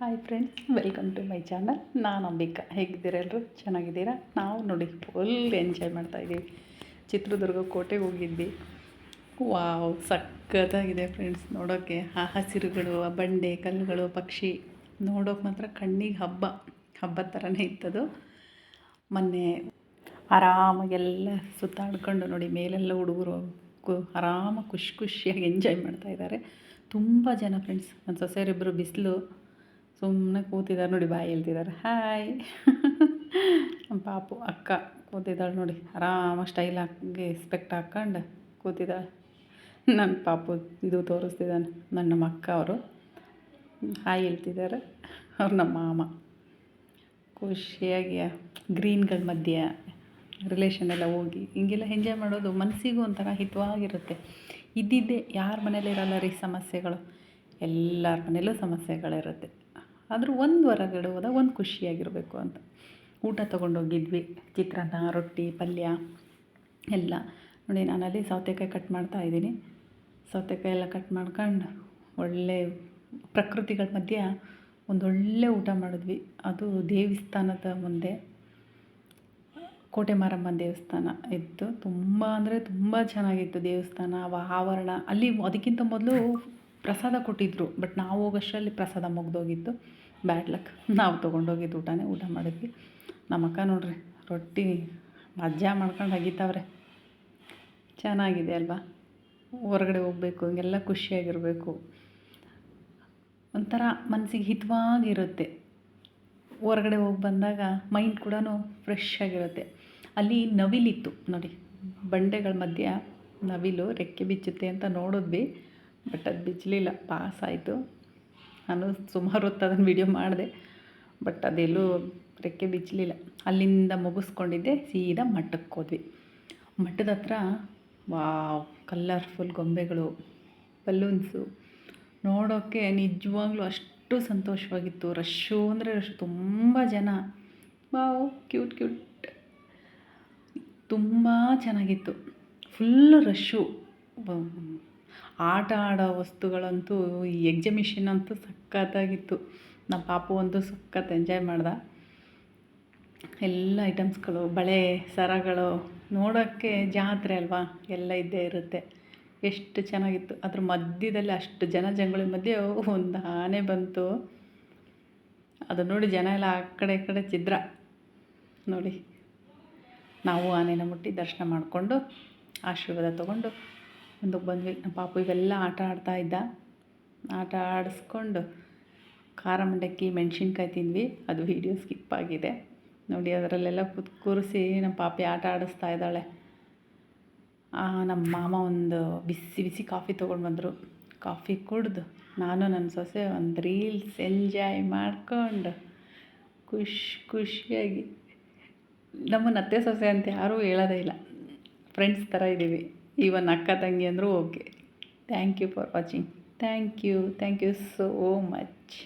Hi friends welcome to my channel ನಾನು ಅಂಬಿಕಾ. ಹೇಗಿದ್ದೀರಾ ಎಲ್ಲರೂ ಚೆನ್ನಾಗಿದ್ದೀರಾ? ನಾವು ನೋಡಿ ಫುಲ್ ಎಂಜಾಯ್ ಮಾಡ್ತಾಯಿದ್ದೀವಿ ಚಿತ್ರದುರ್ಗ ಕೋಟೆಗೆ ಹೋಗಿದ್ವಿ. ವಾವ್ ಸಕ್ಕತ್ತಾಗಿದೆ ಫ್ರೆಂಡ್ಸ್ ನೋಡೋಕ್ಕೆ ಆ ಹಸಿರುಗಳು, ಆ ಬಂಡೆ, ಕಲ್ಲುಗಳು, ಪಕ್ಷಿ. ನೋಡೋಕೆ ಮಾತ್ರ ಕಣ್ಣಿಗೆ ಹಬ್ಬ. ಹಬ್ಬದ ಥರನೇ ಇತ್ತದು. ಮೊನ್ನೆ ಆರಾಮಾಗೆಲ್ಲ ಸುತ್ತಾಡ್ಕೊಂಡು ನೋಡಿ, ಮೇಲೆಲ್ಲ ಹುಡುಗರು ಕು ಆರಾಮಾಗಿ ಖುಷಿ ಖುಷಿಯಾಗಿ ಎಂಜಾಯ್ ಮಾಡ್ತಾಯಿದ್ದಾರೆ ತುಂಬ ಜನ ಫ್ರೆಂಡ್ಸ್ ನನ್ನ ಸೊಸೆಯರಿಬ್ಬರು ಬಿಸಿಲು. ಸುಮ್ಮನೆ ಕೂತಿದ್ದಾರೆ ನೋಡಿ, ಬಾಯಿ ಹೇಳ್ತಿದ್ದಾರೆ ಹಾಯ್ ಪಾಪು, ಅಕ್ಕ ಕೂತಿದ್ದಾಳೆ ನೋಡಿ. ಆರಾಮ ಸ್ಟೈಲ್ ಹಾಕಿ ಸ್ಪೆಕ್ಟ್ ಹಾಕ್ಕೊಂಡು ಕೂತಿದ್ದಾಳೆ. ನನ್ನ ಪಾಪು ಇದು ತೋರಿಸ್ತಿದ್ದಾನೆ, ನನ್ನ ನಮ್ಮ ಅಕ್ಕ ಅವರು. ಹಾಯ್ ಹೇಳ್ತಿದ್ದಾರೆ. ಅವ್ರು ನಮ್ಮ ಮಾಮ. ಖುಷಿಯಾಗಿ, ಗ್ರೀನ್ಗಳ ಮಧ್ಯೆ ರಿಲೇಷನ್ ಎಲ್ಲ ಹೋಗಿ, ಹಿಂಗೆಲ್ಲ ಎಂಜಾಯ್ ಮಾಡೋದು ಮನಸ್ಸಿಗೂ ಒಂಥರ ಹಿತವಾಗಿರುತ್ತೆ. ಇದ್ದಿದ್ದೇ ಯಾರ ಮನೇಲಿ ಇರಲ್ಲ ರೀ ಸಮಸ್ಯೆಗಳು? ಎಲ್ಲರ ಮನೇಲೂ ಸಮಸ್ಯೆಗಳಿರುತ್ತೆ. ಆದರೂ ಒಂದು ಹೊರಗಡೆ ಹೋದಾಗ ಒಂದು ಖುಷಿಯಾಗಿರಬೇಕು ಅಂತ. ಊಟ ತೊಗೊಂಡೋಗಿದ್ವಿ, ಚಿತ್ರಾನ್ನ, ರೊಟ್ಟಿ, ಪಲ್ಯ, ಎಲ್ಲ. ನೋಡಿ, ನಾನಲ್ಲಿ ಸೌತೆಕಾಯಿ ಕಟ್ ಮಾಡ್ತಾ ಇದ್ದೀನಿ. ಸೌತೆಕಾಯಿ ಎಲ್ಲ ಕಟ್ ಮಾಡ್ಕೊಂಡು ಒಳ್ಳೆ ಪ್ರಕೃತಿಗಳ ಮಧ್ಯೆ ಒಂದೊಳ್ಳೆ ಊಟ ಮಾಡಿದ್ವಿ. ಅದು ದೇವಸ್ಥಾನದ ಮುಂದೆ, ಕೋಟೆ ಮಾರಮ್ಮ ದೇವಸ್ಥಾನ ಇತ್ತು. ತುಂಬ ಅಂದರೆ ತುಂಬ ಚೆನ್ನಾಗಿತ್ತು ದೇವಸ್ಥಾನ ಆವರಣ ಅಲ್ಲಿ ಅದಕ್ಕಿಂತ ಮೊದಲು ಪ್ರಸಾದ ಕೊಟ್ಟಿದ್ರು ಬಟ್ ನಾವು ಹೋಗೋಷ್ಟರಲ್ಲಿ ಪ್ರಸಾದ ಮುಗ್ದೋಗಿತ್ತು. ಬ್ಯಾಡ್ ಲಕ್ ನಾವು ತೊಗೊಂಡೋಗಿದ್ದು ಊಟನೇ, ಊಟ ಮಾಡಿದ್ವಿ. ನಮ್ಮ ಅಕ್ಕ ನೋಡ್ರಿ, ರೊಟ್ಟಿ, ಮಜ್ಜ ಮಾಡ್ಕೊಂಡು ಅಗಿತಾವ್ರೆ. ಚೆನ್ನಾಗಿದೆ ಅಲ್ವಾ? ಹೊರಗಡೆ ಹೋಗಬೇಕು, ಹಿಂಗೆಲ್ಲ ಖುಷಿಯಾಗಿರಬೇಕು. ಒಂಥರ ಮನಸ್ಸಿಗೆ ಹಿತವಾಗಿರುತ್ತೆ. ಹೊರಗಡೆ ಹೋಗಿ ಬಂದಾಗ ಮೈಂಡ್ ಕೂಡ ಫ್ರೆಶ್ ಆಗಿರುತ್ತೆ. ಅಲ್ಲಿ ನವಿಲಿತ್ತು. ನೋಡಿ, ಬಂಡೆಗಳ ಮಧ್ಯ ನವಿಲು ರೆಕ್ಕೆ ಬಿಚ್ಚುತ್ತೆ ಅಂತ ನೋಡಿದ್ವಿ. ಬಟ್ ಅದು ಬಿಚ್ಚಲಿಲ್ಲ ಪಾಸ್ ಆಯಿತು ನಾನು ಸುಮಾರು ಹೊತ್ತು ಅದನ್ನು ವೀಡಿಯೋ ಮಾಡಿದೆ, ಬಟ್ ಅದೆಲ್ಲೂ ರೆಕ್ಕೆ ಬಿಚ್ಚಲಿಲ್ಲ. ಅಲ್ಲಿಂದ ಮುಗಿಸ್ಕೊಂಡಿದ್ದೆ, ಸೀದಾ ಮಠಕ್ಕೆ ಹೋದ್ವಿ. ಮಠದ ಹತ್ರ, ವಾವ್ ಕಲ್ಲರ್ಫುಲ್ ಗೊಂಬೆಗಳು ಬಲೂನ್ಸು ನೋಡೋಕ್ಕೆ ನಿಜವಾಗ್ಲೂ ಅಷ್ಟು ಸಂತೋಷವಾಗಿತ್ತು. ರಶ್ಶು ಅಂದರೆ ರಶ್ ತುಂಬ ಜನ. ವಾವ್ ಕ್ಯೂಟ್ ಕ್ಯೂಟ್ ತುಂಬ ಚೆನ್ನಾಗಿತ್ತು. ಫುಲ್ಲು ರಶ್ಶು ಆಟ ಆಡೋ ವಸ್ತುಗಳಂತೂ ಈ ಎಕ್ಸಿಮಿಷನ್ ಅಂತೂ ಸಖತ್ತಾಗಿತ್ತು. ನಮ್ಮ ಪಾಪು ಒಂದು ಸಖತ್ ಎಂಜಾಯ್ ಮಾಡ್ದ. ಎಲ್ಲ ಐಟಮ್ಸ್ಗಳು ಬಳೆ, ಸರಗಳು ನೋಡೋಕ್ಕೆ ಜಾತ್ರೆ ಅಲ್ವಾ? ಎಲ್ಲ ಇದ್ದೇ ಇರುತ್ತೆ. ಎಷ್ಟು ಚೆನ್ನಾಗಿತ್ತು. ಅದ್ರ ಮಧ್ಯದಲ್ಲಿ ಅಷ್ಟು ಜನ ಜಂಗುಳಿ ಮಧ್ಯೆ ಒಂದು ಆನೆ ಬಂತು. ಅದು ನೋಡಿ ಜನ ಎಲ್ಲ ಆ ಕಡೆ ಈ ಕಡೆ ಚಿದ್ರ ನೋಡಿ. ನಾವು ಆನೆನ ಮುಟ್ಟಿ ದರ್ಶನ ಮಾಡಿಕೊಂಡು ಆಶೀರ್ವಾದ ತೊಗೊಂಡು ಮುಂದಕ್ಕೆ ಬಂದ್ವಿ. ನಮ್ಮ ಪಾಪು ಇವೆಲ್ಲ ಆಟ ಆಡ್ತಾ ಇದ್ದ. ಆಟ ಆಡಿಸ್ಕೊಂಡು ಖಾರ ಮಂಡಕ್ಕಿ, ಮೆಣಸಿನ್ಕಾಯಿ ತಿಂದ್ವಿ. ಅದು ವೀಡಿಯೋ ಸ್ಕಿಪ್ ಆಗಿದೆ. ನೋಡಿ, ಅದರಲ್ಲೆಲ್ಲ ಕೂತ್ ಕೂರಿಸಿ ನಮ್ಮ ಪಾಪಿ ಆಟ ಆಡಿಸ್ತಾ ಇದ್ದಾಳೆ. ನಮ್ಮ ಮಾಮ ಒಂದು ಬಿಸಿ ಬಿಸಿ ಕಾಫಿ ತೊಗೊಂಡು ಬಂದರು. ಕಾಫಿ ಕುಡ್ದು ನಾನು ನನ್ನ ಸೊಸೆ ಒಂದು ರೀಲ್ಸ್ ಎಂಜಾಯ್ ಮಾಡ್ಕೊಂಡು ಖುಷಿ, ಖುಷಿಯಾಗಿ ನಮ್ಮನ್ನ ಅತ್ತೆ ಸೊಸೆ ಅಂತ ಯಾರೂ ಹೇಳೋದೇ ಇಲ್ಲ. ಫ್ರೆಂಡ್ಸ್ ಥರ ಇದ್ದೀವಿ ಈವನ್ ಅಕ್ಕ ತಂಗಿ ಅಂದರೂ okay thank you for watching thank you thank you so much